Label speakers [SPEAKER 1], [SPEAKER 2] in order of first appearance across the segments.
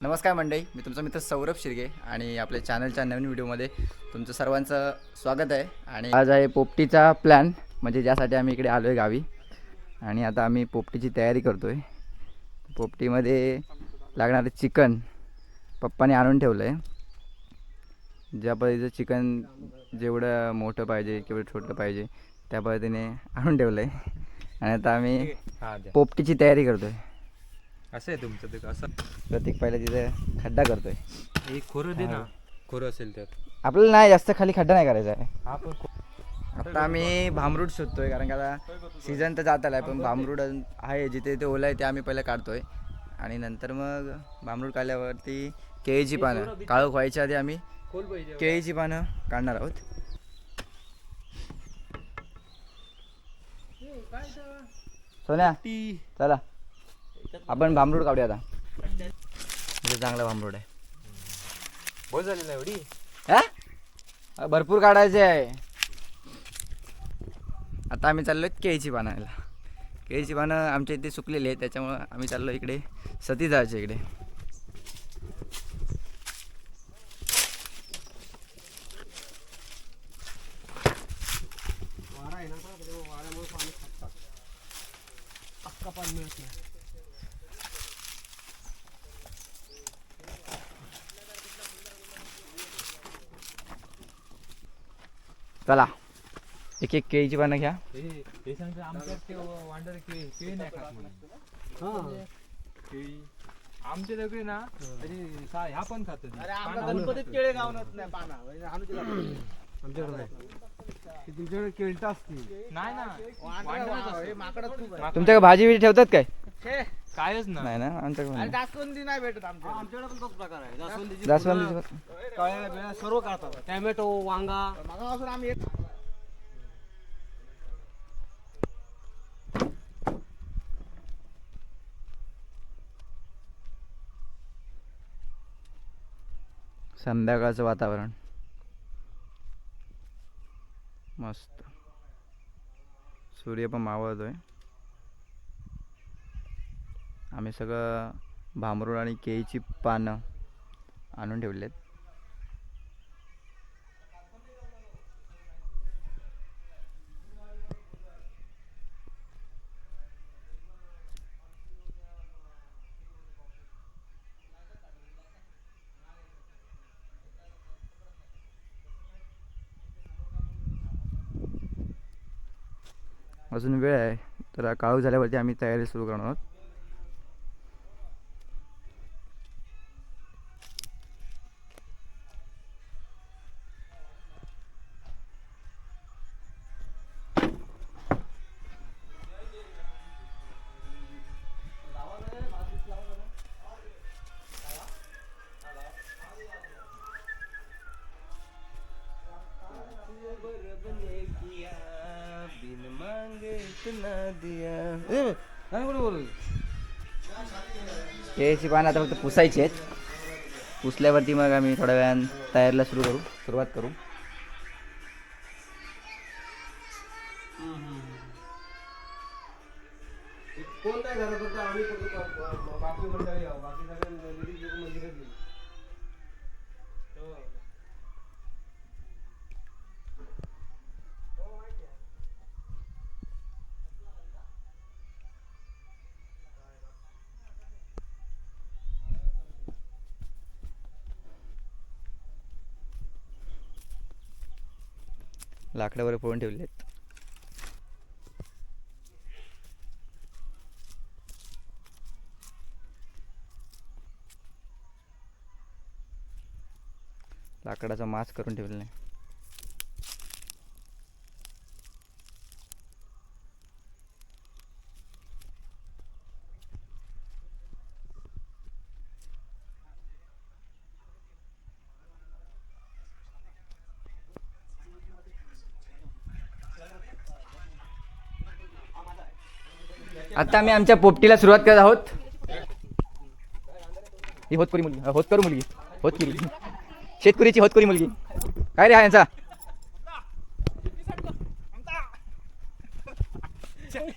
[SPEAKER 1] नमस्कार मंडळी मी तुमचा मित्र सौरभ शिर्गे आणि आपल्या चॅनलच्या नवीन व्हिडिओमध्ये तुमचं सर्वांचं स्वागत आहे. आणि आज आहे पोपटीचा प्लॅन म्हणजे ज्यासाठी आम्ही इकडे आलो आहे गावी. आणि आता आम्ही पोपटीची तयारी करतो आहे पोपटीमध्ये लागणारं चिकन पप्पाने आणून ठेवलं आहे ज्या पद्धतीचं चिकन जेवढं मोठं पाहिजे किंवा छोटं पाहिजे त्या पद्धतीने आणून ठेवलं आहे आणि आता आम्ही पोपटीची तयारी करतो आहे
[SPEAKER 2] असं आहे तुमचं ते असं?
[SPEAKER 1] प्रत्येक पहिला तिथे खड्डा करतोय.
[SPEAKER 2] एक खोरं दे ना. खोरं असेल त्यात.
[SPEAKER 1] आपल्याला नाही जास्त खाली खड्डा नाही करायचा आहे.
[SPEAKER 2] हा पण खो-
[SPEAKER 1] आता आम्ही भामरूट शोधतोय कारण का आता सीझन तर जात आलाय पण भामरूट अजून आहे जिथे ते ओलं आहे ते आम्ही पहिलं काढतोय. आणि नंतर मग भामरूट काढल्यावरती केळीची पानं काळोख व्हायच्या आधी आम्ही केळीची पानं काढणार आहोत. सोन्या चला. आपण भामरूट काढूया आता. चांगला भामरूट आहे.
[SPEAKER 2] बोल झाली ना एवढी?
[SPEAKER 1] हा? भरपूर काढायचे आहे. आता आम्ही चाललो केळीची पानं आणायला केळीची पानं आमच्या इथे सुकलेली आहेत त्याच्यामुळं आम्ही चाललो इकडे सती जायच्या इकडे. एक एक केळीची पानं घ्या.
[SPEAKER 2] हे आमच्या दगडी ना तरी सा- ह्या पण खात
[SPEAKER 3] गणपतीत केळे गावनत नाही पाना. म्हणजे तुमच्याकडे केळटा असते
[SPEAKER 2] नाही ना.
[SPEAKER 1] तुमच्याकडे भाजी बिजी ठेवतात काय?
[SPEAKER 2] कायच ना.
[SPEAKER 1] नाही ना आमच्याकडे.
[SPEAKER 3] जास्वंदी नाही भेटत आमच्या आमच्याकडे पण तोच प्रकार आहे. कळ्या बिळ्या सर्व काढतात टॅमॅटो वांगा. आम्ही
[SPEAKER 1] संध्याकाळचं वातावरण. मस्त. सूर्य पण मावळतोय. आम्ही सगळं भांबरूळ आणि केळीची पानं आणून ठेवलेत. अजून वेळ आहे. तर काळू झाल्यावरती आम्ही तयारी सुरू करणार आहोत. केळीची पानं आता फक्त पुसायची आहेत. पुसल्यावरती मग आम्ही थोड्या वेळानं तयारीला सुरू करू सुरुवात करू.
[SPEAKER 3] कोणत्या घरात होता आम्ही
[SPEAKER 1] लाकडावर पळून ठेवले आहेत लाकडाचा मास करून ठेवलेला आहे. आता आम्ही आमच्या पोपटीला सुरुवात करत आहोत. ही होतकुरी मुलगी. होतकरू मुलगी. होतकुरी. शेतकरीची होतकुरी मुलगी. काय रे हा यांचा?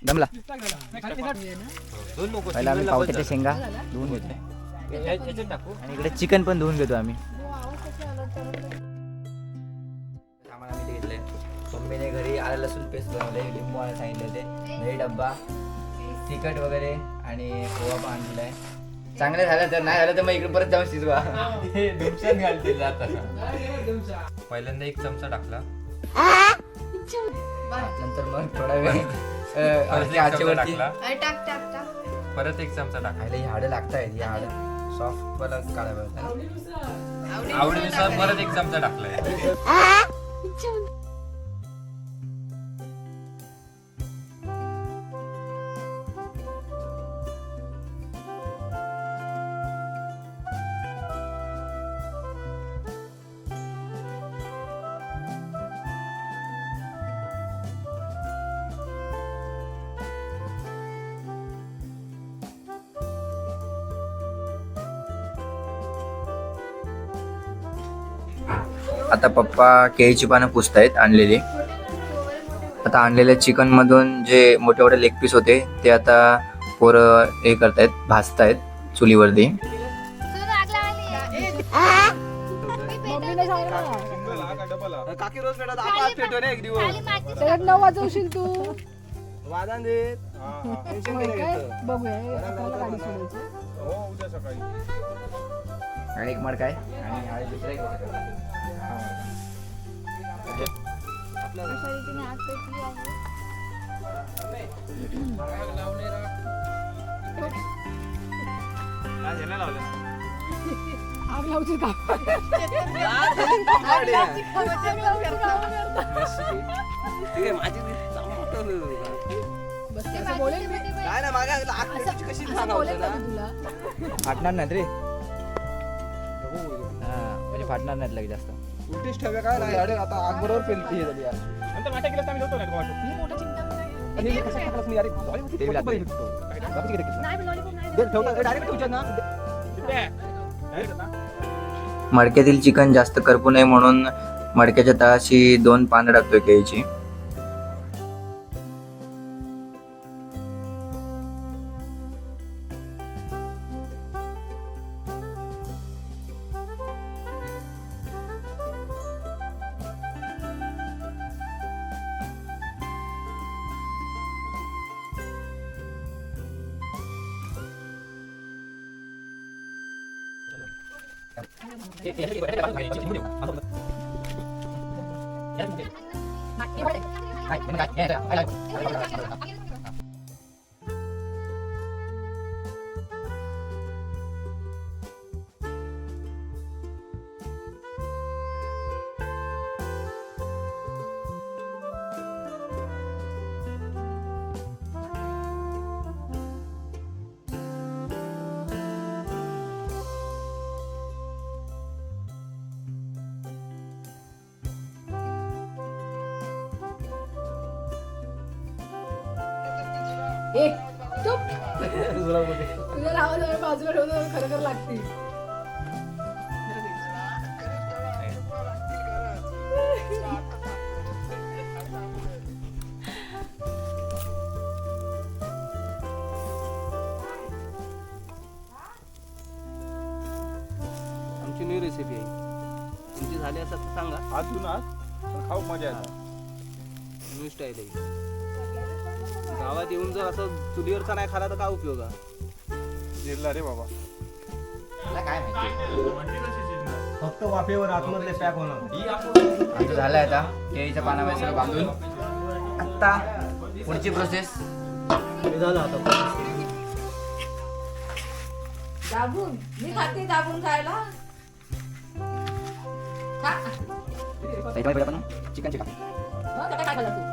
[SPEAKER 1] दमला. पहिला आम्ही पावसाच्या शेंगा धुवून
[SPEAKER 2] घेतो.
[SPEAKER 1] आणि इकडे चिकन पण धुवून घेतो आम्ही. घेतलंय. मम्मीने घरी आलं लसूण पेस्ट बनवले लिंबू आणायला सांगितले होते. डब्बा. तिखट वगैरे आणि खोवा पण आणलेला आहे. चांगलं झालं तर नाही झालं तर मग इकडे परत जाऊन शिजवा.
[SPEAKER 2] हे धुमशात घालते जाताना पहिल्यांदा एक चमचा टाकला.
[SPEAKER 1] नंतर मग थोडा वेळ
[SPEAKER 2] परत एक चमचा
[SPEAKER 1] आचेवरती
[SPEAKER 2] टाकला.
[SPEAKER 4] टाक टाक टाक.
[SPEAKER 2] परत एक चमचा टाकला
[SPEAKER 1] खायला ही हाडं लागतायत ही हाडं. सॉफ्ट वाला काढायला.
[SPEAKER 2] आवडीनुसार. परत एक चमचा टाकलाय.
[SPEAKER 1] आता पप्पा केळीची पानं पुसतायत आणलेली आता आणलेल्या चिकन मधून जे मोठे मोठे लेग पीस होते ते आता पोरं हे करतायत भाजतायत चुलीवरती
[SPEAKER 3] काकी रोज भेटत आपण आज भेटू ना एक दिवस
[SPEAKER 4] त्याच्यात नऊ वाजवशील तू
[SPEAKER 3] वादन देत टेन्शन
[SPEAKER 4] होय
[SPEAKER 3] नाही
[SPEAKER 4] काय
[SPEAKER 3] घ्यायचं.
[SPEAKER 4] बघूया हे आपल्याला गाडी सोडायची
[SPEAKER 1] आणि एक मड काय आणि दुसरा एक. हा.
[SPEAKER 4] शरीराने आग पेटली आहे आग लावची का असं बोलेल मी
[SPEAKER 3] ना मागे कशी
[SPEAKER 4] असं बोलेल का मी तुला
[SPEAKER 1] फाटणार नाहीत रे हा म्हणजे फाटणार नाहीत लगेच जास्त
[SPEAKER 3] उलटीच ठेव्या काय नाही अरे आता आग बरोबर पेलती हे झाली यार.
[SPEAKER 4] मी मोठा चिमटा
[SPEAKER 3] आणि हे कसं टाकलंस मी? अरे, Bollywood
[SPEAKER 1] ते
[SPEAKER 3] फोटो
[SPEAKER 1] लागते.
[SPEAKER 3] बघितलं. बाकीचे किती किती?
[SPEAKER 4] नाही लॉलीपॉप नाही
[SPEAKER 3] दे, ठेवता डायरेक्ट ठेवच्यात ना
[SPEAKER 1] मडक्यातील चिकन जास्त करपू नये म्हणून मडक्याच्या तळाशी दोन पानं टाकतोय केळीची はい、ごめんなさい。
[SPEAKER 4] ए चुप. तुझ्या नावाजवळ बाजूला ठेवतो खरं खरं लागते
[SPEAKER 3] आमची न्यू रेसिपी आहे. तुमची झाली असं सांगा.
[SPEAKER 5] आज? तू ना खाऊ मजा येते
[SPEAKER 3] न्यू स्टाईल आहे. गावात येऊन जर असं चुलीवरचा नाही खाला तर काय उपयोग आहे?
[SPEAKER 5] जिरला रे बाबा.
[SPEAKER 1] काय माहिती?
[SPEAKER 3] फक्त वाफेवर आतमधले पॅक होणार.
[SPEAKER 1] आमचं झालं आता. केळीच्या पानामध्ये सगळं बांधून. आता पुढची प्रोसेस
[SPEAKER 3] झालं आता
[SPEAKER 4] दाबून. मी खाते दाबून खायला. खा.
[SPEAKER 1] Chicken chicken.
[SPEAKER 4] हं, काय खाल्लं तू?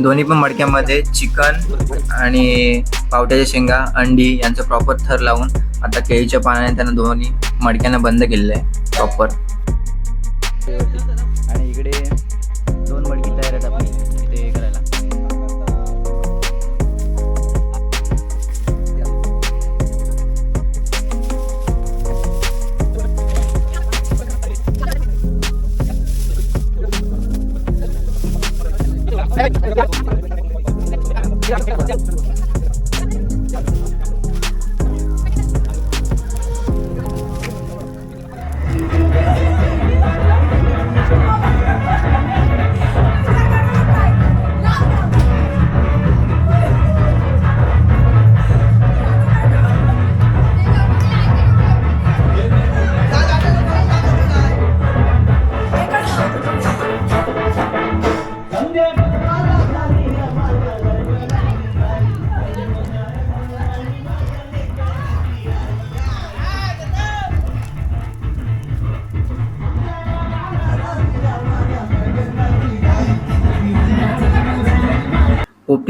[SPEAKER 1] दोन्ही पण मडक्यामध्ये चिकन आणि पावट्याच्या शेंगा अंडी यांचं प्रॉपर थर लावून आता केळीच्या पानाने त्यांना दोन्ही मडक्यांना बंद केलेलं आहे प्रॉपर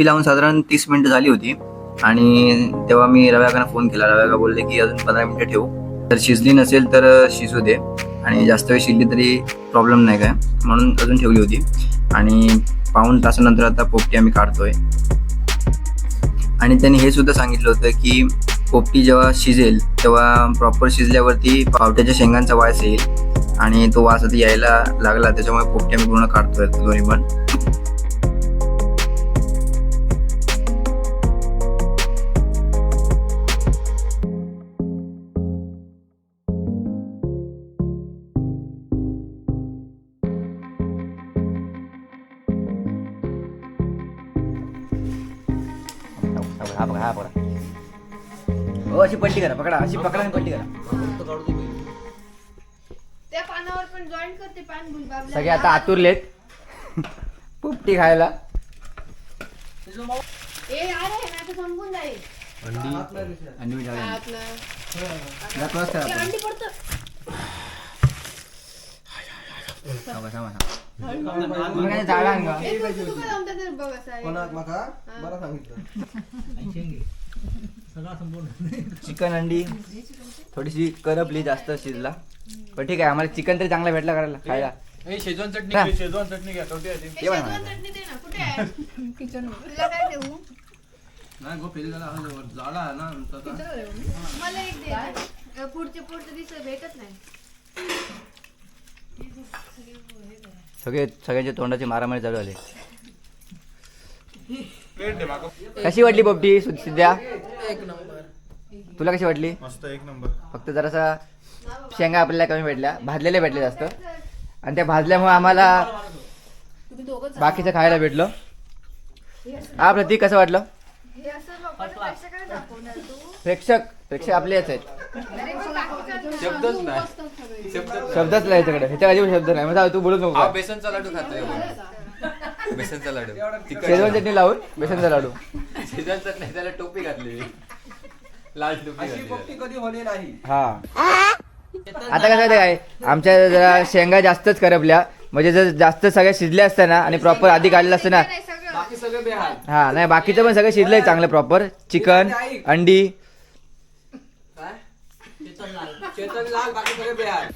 [SPEAKER 1] पोपटी लावून साधारण तीस मिनिटं झाली होती. आणि तेव्हा मी रव्याकांना फोन केला. रव्याका बोलले की अजून पंधरा मिनिटं ठेवू. तर शिजली नसेल तर शिजू दे. आणि जास्त वेळ शिजली तरी प्रॉब्लेम नाही काय. म्हणून अजून ठेवली होती. आणि पाऊण तासानंतर आता पोपटी आम्ही काढतोय. आणि त्यांनी हे सुद्धा सांगितलं होतं की पोपटी जेव्हा शिजेल तेव्हा प्रॉपर शिजल्यावरती पावट्याच्या शेंगांचा वास येईल. आणि तो वास आता यायला लागला. त्याच्यामुळे पोपटी आम्ही पूर्ण काढतोय दोन्ही पण हा बघा हा बघा. हो अशी पलटी करा पकडा अशी पकडा आणि पलटी करा.
[SPEAKER 6] त्या पानावर पण जॉईन करते पान गुलबाबला
[SPEAKER 1] सगळे आता आतुरलेत. पोपटी खायला.
[SPEAKER 6] ए अरे आता संपून जाईल.
[SPEAKER 1] अंडी. मिठाई
[SPEAKER 6] आतलं.
[SPEAKER 1] जरा क्रॉस करा
[SPEAKER 6] ए,
[SPEAKER 1] आपण.
[SPEAKER 6] अंडी पडतं.
[SPEAKER 1] थांबा, थांबा, थांबा. चिकन अंडी थोडीशी करपली जास्त शिजला. पण ठीक आहे आम्हाला चिकन तरी चांगला भेटला करायला खायला.
[SPEAKER 2] शेजवान चटणी शेजवान चटणी घ्या
[SPEAKER 1] बघा
[SPEAKER 6] शेजवान
[SPEAKER 1] माझ्याकडे.
[SPEAKER 6] चटणी दे ना मला एक दे. पुढचे पुढचे दिवस भेटत नाही.
[SPEAKER 1] सगळे सगळ्यांच्या तोंडाचे मारामारी चालू आले. कशी वाटली पोपटी सु- सिद्ध्या तुला कशी वाटली?
[SPEAKER 5] मस्त एक नंबर.
[SPEAKER 1] फक्त जरासा शेंगा आपल्याला कमी भेटल्या. भाजलेल्या भेटल्या जास्त. आणि त्या भाजल्यामुळे आम्हाला बाकीचं खायला भेटलं. हा प्रतीक कसं वाटलं?
[SPEAKER 6] हे असं लोकांना पैसे काय दाखवणार तू.
[SPEAKER 1] प्रेक्षक प्रेक्षक आपलेच आहेत.
[SPEAKER 2] शब्दच नाही.
[SPEAKER 1] शब्दच नाही. याच्याकडे ह्याच्या अजिबात शब्द नाही. मग तू बोलूच नको. काय.
[SPEAKER 2] बेसनचा लाडू खातोय बेसनचा लाडू. तिखट
[SPEAKER 1] शेजवान चटणी लावून बेसनचा लाडू.
[SPEAKER 2] शेजवान चटणी त्याला टोपी घातलेली. लाल टोपी
[SPEAKER 3] अशी
[SPEAKER 2] घातलेली.
[SPEAKER 3] पोपटी कधी होणे नाही.
[SPEAKER 1] हा. आता कसं आहे काय? आमच्या जरा शेंगा जास्तच करपल्या. म्हणजे जर जास्त सगळ्या शिजल्या असत्या ना आणि प्रॉपर आधी काढलेलं असतं ना.
[SPEAKER 6] नाही सगळं
[SPEAKER 2] बाकी सगळं बेहाल.
[SPEAKER 1] हा नाही बाकीचं पण सगळं शिजलंय चांगलं प्रॉपर चिकन अंडी.
[SPEAKER 3] चेतन लाल बाकी सगळे बिहार.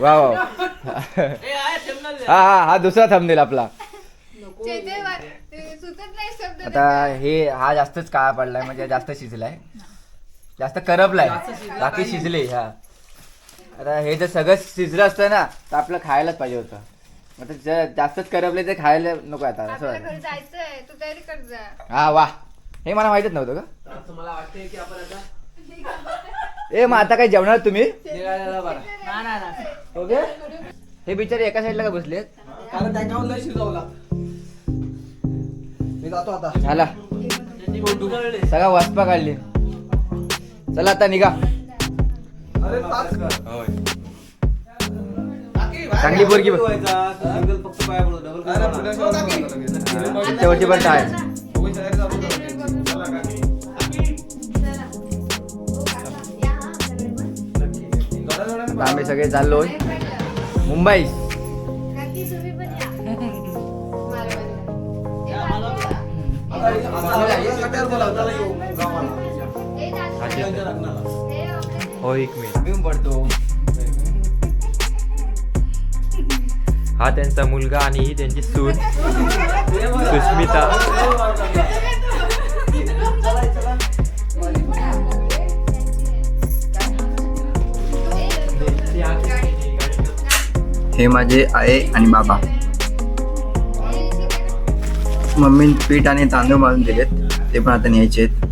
[SPEAKER 1] वा वा हा हा हा दुसरा थंबनेल आपला.
[SPEAKER 6] चेतेवर ते सुचत नाही शब्द
[SPEAKER 1] आता हे हा जास्तच काळा पडलाय म्हणजे जास्त शिजलाय. जास्त करपलाय. बाकी शिजले हा. आता हे जर सगळं शिजलं असतं ना तर आपलं खायलाच पाहिजे होतं. आता जर जास्तच करपले तर खायला नको आता असं
[SPEAKER 6] आपल्याला
[SPEAKER 1] झालं.
[SPEAKER 6] घरी जायचंय तू तयारी कर जा.
[SPEAKER 1] हा वा. हे मला माहितच नव्हतं का
[SPEAKER 3] मला वाटतंय की आपण आता
[SPEAKER 1] ए मग आता काय जेवणार तुम्ही? ओके? हे बिचारे एका साईडला का बसलेत?
[SPEAKER 3] कारण त्या गावाला लय शिजवला. मी जातो आता.
[SPEAKER 1] झाला सगळा वाचपा काढली. चला आता निघा.
[SPEAKER 3] अरे
[SPEAKER 1] चांगली पोरगी बघ.
[SPEAKER 3] सिंगल फक्त पाया पडतो डबल
[SPEAKER 1] पण आहे आता आम्ही सगळे चाललोय मुंबई.
[SPEAKER 6] हो
[SPEAKER 2] एक मिनिट
[SPEAKER 1] पडतो.
[SPEAKER 2] हा त्यांचा मुलगा आणि ही त्यांची सून. सुस्मिता
[SPEAKER 1] हे माझे आहे आणि बाबा. मम्मी पीठ आणि तांदूळ मारून दिलेत ते पण आता न्यायचे आहेत.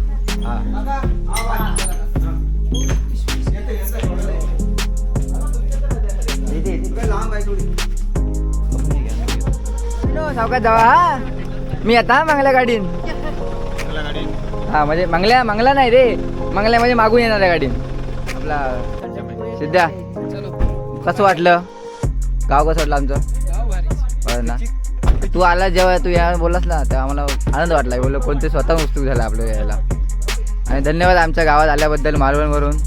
[SPEAKER 1] सावकाश जावा हा. मी आता मंगल्या गाडीन. हा म्हणजे मंगल्या मंगला नाही रे. मंगल्या म्हणजे मागून येणार आहे गाडीन. आपला सिद्धा कसं वाटलं? गाव कसं वाटलं आमचं? बरं ना. तू आला जेव्हा तू या बोललास ना तेव्हा आम्हाला आनंद वाटला. बोललो कोणते स्वतः उत्सुक झालं आपलं यायला. आणि धन्यवाद आमच्या गावात आल्याबद्दल मालवणवरून.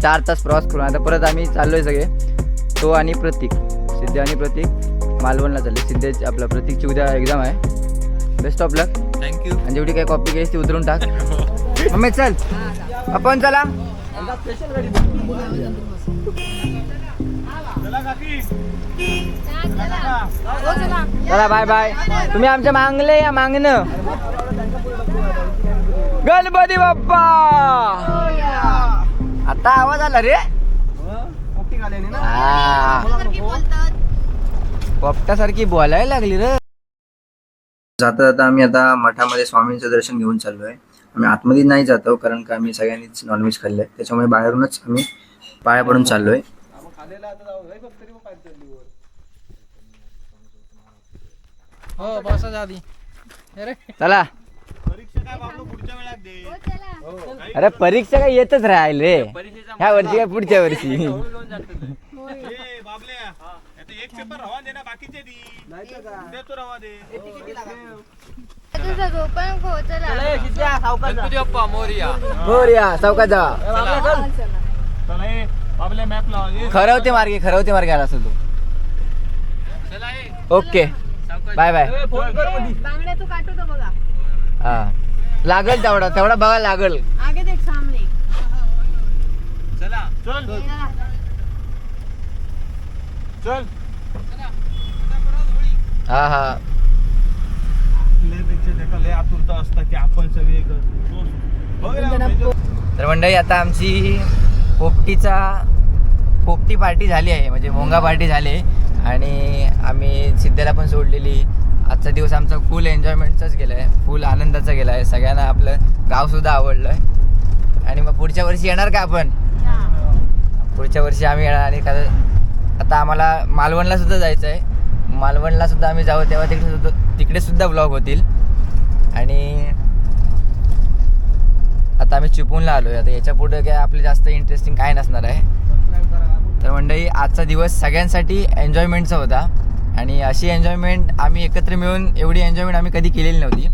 [SPEAKER 1] चार तास प्रवास करून. आता परत आम्ही चाललोय सगळे. तो आणि प्रतीक. सिद्ध आणि प्रतीक. मालवणला चालले. सिद्धेची आपला प्रतीकची उद्या एक्झाम आहे. बेस्ट ऑफ लक
[SPEAKER 2] थँक्यू
[SPEAKER 1] आणि जेवढी काही कॉपी केलीस ती उतरून टाक. मम्मी चल. आपण चला. चला बाय बाय तुम्ही आमच्या मागले या मागणं. गणपती बाप्पा! आता आवाज आला रे.
[SPEAKER 3] पोपटी
[SPEAKER 1] पोपटासारखी बोलायला लागली रे. जाता जाता आम्ही आता मठामध्ये स्वामींचं दर्शन घेऊन चाललो आहे आम्ही आतमध्ये नाही जातो कारण का आम्ही सगळ्यांनीच नॉनव्हेज खाल्लंय. त्याच्यामुळे बाहेरूनच आम्ही पाया पडून चाललोय.
[SPEAKER 3] खाल्लेला आता जाऊ. हे फक्त तरी मग पाहिजे चालली वर.
[SPEAKER 1] चला. अरे परीक्षा काय येतच राहील रे. ह्या वर्षी काय पुढच्या वर्षी?
[SPEAKER 6] तुझं झोपण खो चला.
[SPEAKER 2] गणपती बाप्पा मोरया.
[SPEAKER 1] मोरया सावकाश
[SPEAKER 5] चला. हे
[SPEAKER 1] खरवते मार्गे खरवते मार्गे आला असतो
[SPEAKER 2] चला ए
[SPEAKER 1] ओके. Bye bye.
[SPEAKER 4] तू काटतो बघा.
[SPEAKER 1] हा. लागल तेवढा तेवढा बघा लागल.
[SPEAKER 4] आगे देख सामने.
[SPEAKER 2] चला.
[SPEAKER 5] चल. चल.
[SPEAKER 1] हा हा.
[SPEAKER 5] लयपेक्षा त्याला लय आतुरता असता की आपण सगळे एक- बघ ना,
[SPEAKER 1] तर मंडळी आता आमची पोपटीचा पोपटी पार्टी झाली आहे म्हणजे मोंगा पार्टी झाली आहे. आणि आम्ही सिद्धेला पण सोडलेली. आजचा दिवस आमचा फुल एन्जॉयमेंटचाच गेला आहे फुल आनंदाचा गेला आहे सगळ्यांना आपलं गावसुद्धा आवडलं आहे आणि मग पुढच्या वर्षी येणार का आपण? पुढच्या वर्षी आम्ही येणार आणि का आता आम्हाला मालवणला सुद्धा जायचं आहे मालवणला सुद्धा आम्ही जाऊ तेव्हा तिकडे सुद्धा तिकडे सुद्धा ब्लॉग होतील. आणि आता आम्ही चिपूनला आलो आहे आता याच्यापुढे काय आपले जास्त इंटरेस्टिंग काय नसणार आहे. तर मंडळी आजचा दिवस सगळ्यांसाठी एन्जॉयमेंटचा होता. आणि अशी एन्जॉयमेंट आम्ही एकत्र मिळून एवढी एन्जॉयमेंट आम्ही कधी केलेली नव्हती.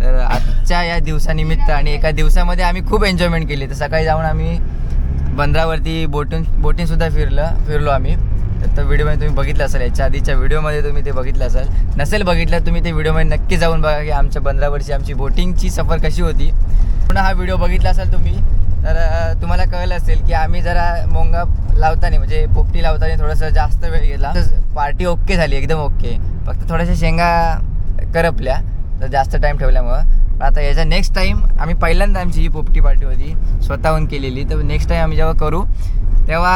[SPEAKER 1] तर आजच्या या दिवसानिमित्त आणि एका दिवसामध्ये आम्ही खूप एन्जॉयमेंट केली. तर सकाळी जाऊन आम्ही बंदरावरती बोटून बोटिंगसुद्धा फिरलं फिरलो आम्ही. तर तो व्हिडिओमध्ये तुम्ही बघितलं असेल याच्या आधीच्या व्हिडिओमध्ये तुम्ही ते बघितलं असेल. नसेल बघितलं तुम्ही ते व्हिडिओमध्ये नक्की जाऊन बघा की आमच्या बंदरावरची आमची बोटिंगची सफर कशी होती. पुन्हा हा व्हिडिओ बघितला असाल तुम्ही तर तुम्हाला कळलं असेल की आम्ही जरा मोंगा लावताना म्हणजे पोपटी लावताना थोडंसं जास्त वेळ गेला. पार्टी ओके झाली एकदम ओके. फक्त थोड्याशा शेंगा करपल्या तर जास्त टाईम ठेवल्यामुळं. आता याचा नेक्स्ट टाईम आम्ही पहिल्यांदा आमची ही पोपटी पार्टी होती स्वतःहून केलेली. तर नेक्स्ट टाईम आम्ही जेव्हा करू तेव्हा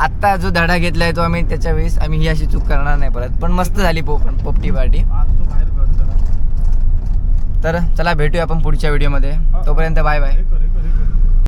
[SPEAKER 1] आत्ता जो धडा घेतला आहे तो आम्ही त्याच्या वेळेस आम्ही ही अशी चूक करणार नाही परत. पण मस्त झाली पोप पोपटी पार्टी तर चला भेटूया आपण पुढच्या व्हिडिओमध्ये तोपर्यंत बाय बाय